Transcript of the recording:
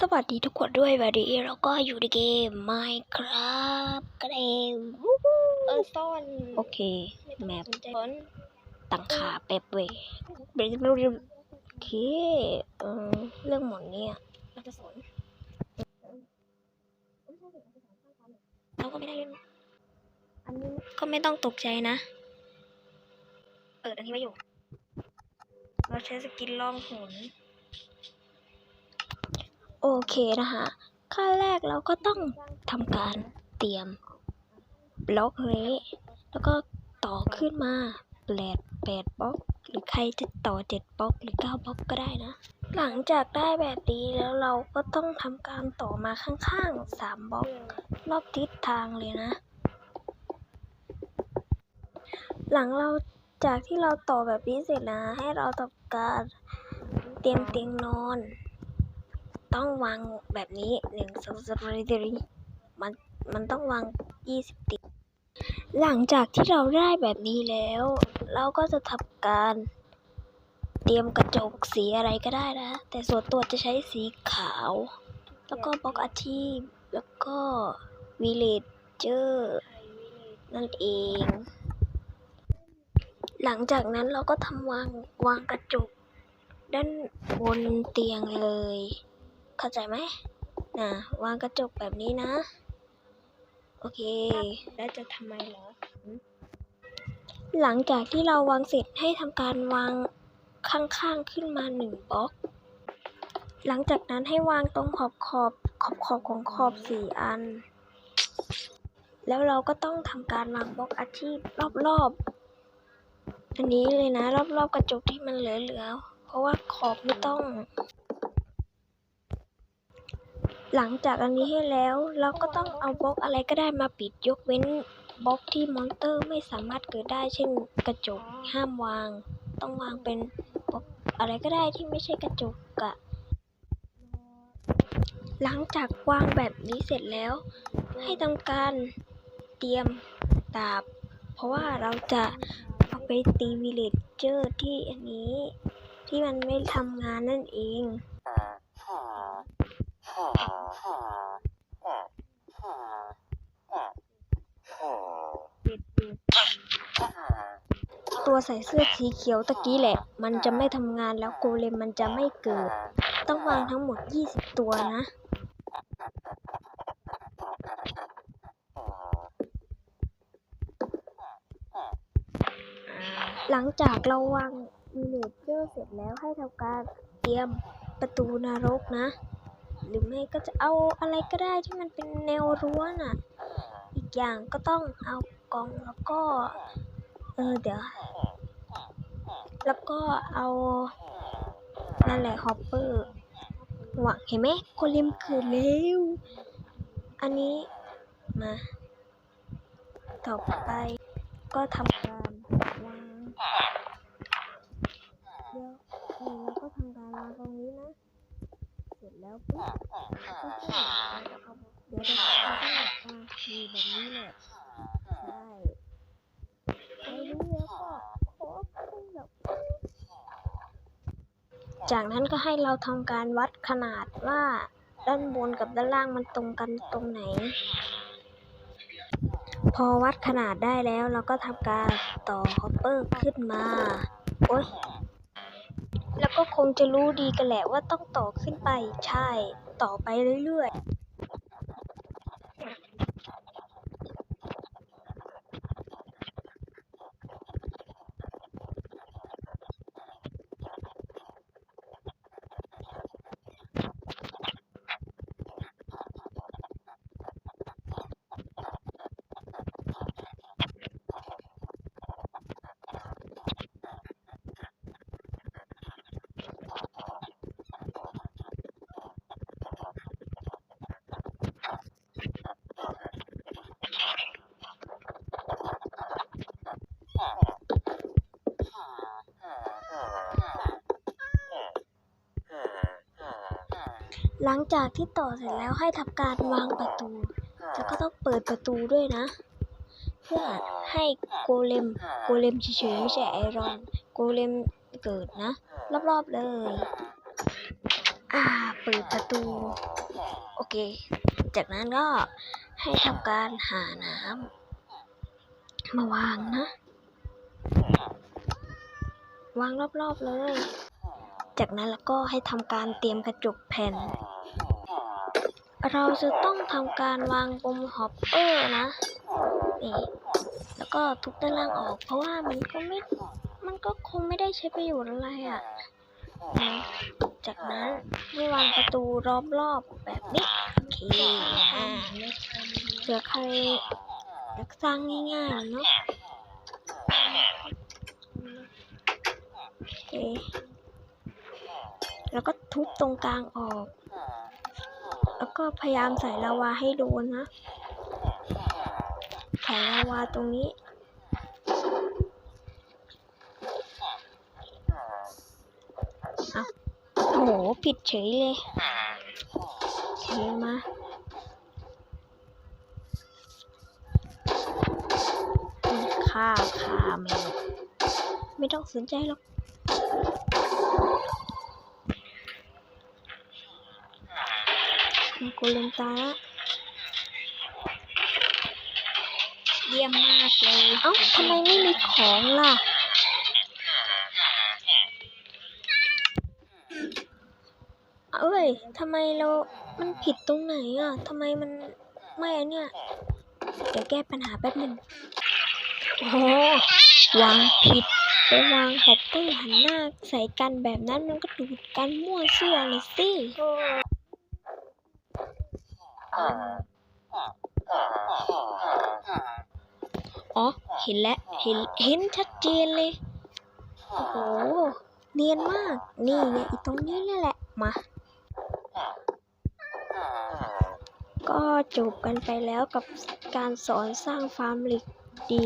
สวัสดีทุกคนด้วยวันนี้เราก็อยู่ในเกม Minecraft กันเองวู้ฮู้เออซ่อนโอเค แมปสนใจฝนตั้งขาแป๊บเว้ยเบรกเร็วๆโอเคเออเรื่องหมดเนี่ยเราจะสนเราก็ไม่ได้เล่นอันนี้ก็ไม่ต้องตกใจนะ เปิดอันนี้ไว้อยู่ เราใช้สกินล่องหน โอเคนะคะขั้นแรกเราก็ต้องทำการเตรียมบล็อกนี้แล้วก็ต่อขึ้นมาแปดแปดบล็อกหรือใครจะต่อเจ็ดบล็อกหรือเก้าบล็อกก็ได้นะ หลังจากได้แบบนี้แล้วเราก็ต้องทำการต่อมาข้างๆสามบล็อกรอบทิศทางเลยนะ หลังเราจากที่เราต่อแบบนี้เสร็จนะ ให้เราทำการเตรียมเตียงนอน ต้องวางแบบนี้หนึ่งสองสามสี่มันมันต้องวางยี่สิบติดหลังจากที่เราได้แบบนี้แล้ว เราก็จะทำการ เตรียมกระจกสีอะไรก็ได้นะ แต่ส่วนตัวจะใช้สีขาว แล้วก็บล็อกอาชีพ แล้วก็วิเลเจอร์นั่นเอง หลังจากนั้นเราก็ทำวางวางกระจกด้านบนเตียงเลย เข้าใจไหมนะวางกระจกแบบนี้นะ โอเค แล้วจะทำไมเหรอ หลังจากที่เราวางเสร็จให้ทำการวางข้างๆขึ้นมาหนึ่งบล็อก หลังจากนั้นให้วางตรงขอบขอบขอบขอบของขอบสี่อัน แล้วเราก็ต้องทำการวางบล็อกอาชีพรอบๆ อันนี้เลยนะ รอบๆกระจกที่มันเหลือๆ เพราะว่าขอบไม่ต้อง หลังจากอันนี้ให้แล้ว เราก็ต้องเอาบล็อกอะไรก็ได้มาปิดยกเว้นบล็อกที่มอนเตอร์ไม่สามารถเกิดได้ เช่นกระจกห้ามวาง ต้องวางเป็นบล็อกอะไรก็ได้ที่ไม่ใช่กระจกอะหลังจากวางแบบนี้เสร็จแล้ว ให้ทำการเตรียมดาบ เพราะว่าเราจะเอาไปตีวิเลจเจอร์ที่อันนี้ ที่มันไม่ทำงานนั่นเอง ตัวใส่เสื้อสีเขียวตะกี้แหละ มันจะไม่ทำงานแล้วโกเลมมันจะไม่เกิด ต้องวางทั้งหมด 20 ตัวนะ หลังจากเราวางวิเลจเจอร์เสร็จแล้วให้ทำการเตรียมประตูนรกนะ หรือไม่ก็จะเอาอะไรก็ได้ที่มันเป็นแนวรั้วน่ะ อีกอย่างก็ต้องเอากองแล้วก็ เออเดี๋ยว แล้วก็เอานั่นแหละฮอปเปอร์หวางเห็นไหมโคลิมเกิดแล้วอันนี้มา ต่อไปก็ทำการวางเดี๋ยวเออแล้วก็ทำการวางตรงนี้นะ ร็จแล้วปุ๊บก็แค่เดี๋ยวจะทำให้อะมีแบบนี้แหละใช่ไปรู้แล้วก็ขอเป็นแบบจากนั้นก็ให้เราทำการวัดขนาดว่าด้านบนกับด้านล่างมันตรงกันตรงไหน พอวัดขนาดได้แล้วเราก็ทำการต่อฮอปเปอร์ขึ้นมา โอ๊ย แล้วก็คงจะรู้ดีกันแหละว่าต้องต่อขึ้นไป ใช่ ต่อไปเรื่อยๆ หลังจากที่ต่อเสร็จแล้วให้ทำการวางประตู แล้วก็ต้องเปิดประตูด้วยนะ เพื่อให้โกเลมโกเลมเฉยๆไม่ใช่ไอรอน โกเลมเกิดนะ รอบๆเลยออ่า เปิดประตู โอเค จากนั้นก็ให้ทำการหาน้ำมาวางนะ วางรอบๆเลย จากนั้นแล้วก็ให้ทำการเตรียมกระจกแผ่น เราจะต้องทำการวางบนฮอปเปอร์นะนี่แล้วก็ทุบด้านล่างออก เพราะว่ามันก็ไม่ มันก็คงไม่ได้ใช้ประโยชน์อะไรอะ่ะนะจากนั้นให้วางประตูรอบๆแบบนี้โอเคเผื่อใครอยากสร้างง่ายๆเนาะโอเค ทุบตรงกลางออก แล้วก็พยายามใส่ลาวาให้โดนนะใส่ลาวาตรงนี้เอาโอ้โหผิดเฉยเลยเทมาฆ่าฆ่าแมวไม่ต้องสนใจหรอก มันกูลืมตาละเยี่ยมมากเลยเอ้าทำไมไม่มีของล่ะ เอ้ยทำไมเรา มันผิดตรงไหนอะทำไมมันไม่อันเนี่ยเดี๋ยวแก้ปัญหาแป๊บหนึ่งโอ้วางผิดไปวางฮอปเปอร์หันหน้าใส่กันแบบนั้นมันก็ดูดกันมั่วซั่วเลยสิ อ๋อ เห็นแล้ว เห็น เห็นชัดเจนเลย โอ้โห เนียนมาก นี่ไงอีตรงนี้นี่แหละ มา ก็จบกันไปแล้วกับการสอนสร้างฟาร์มเหล็กดี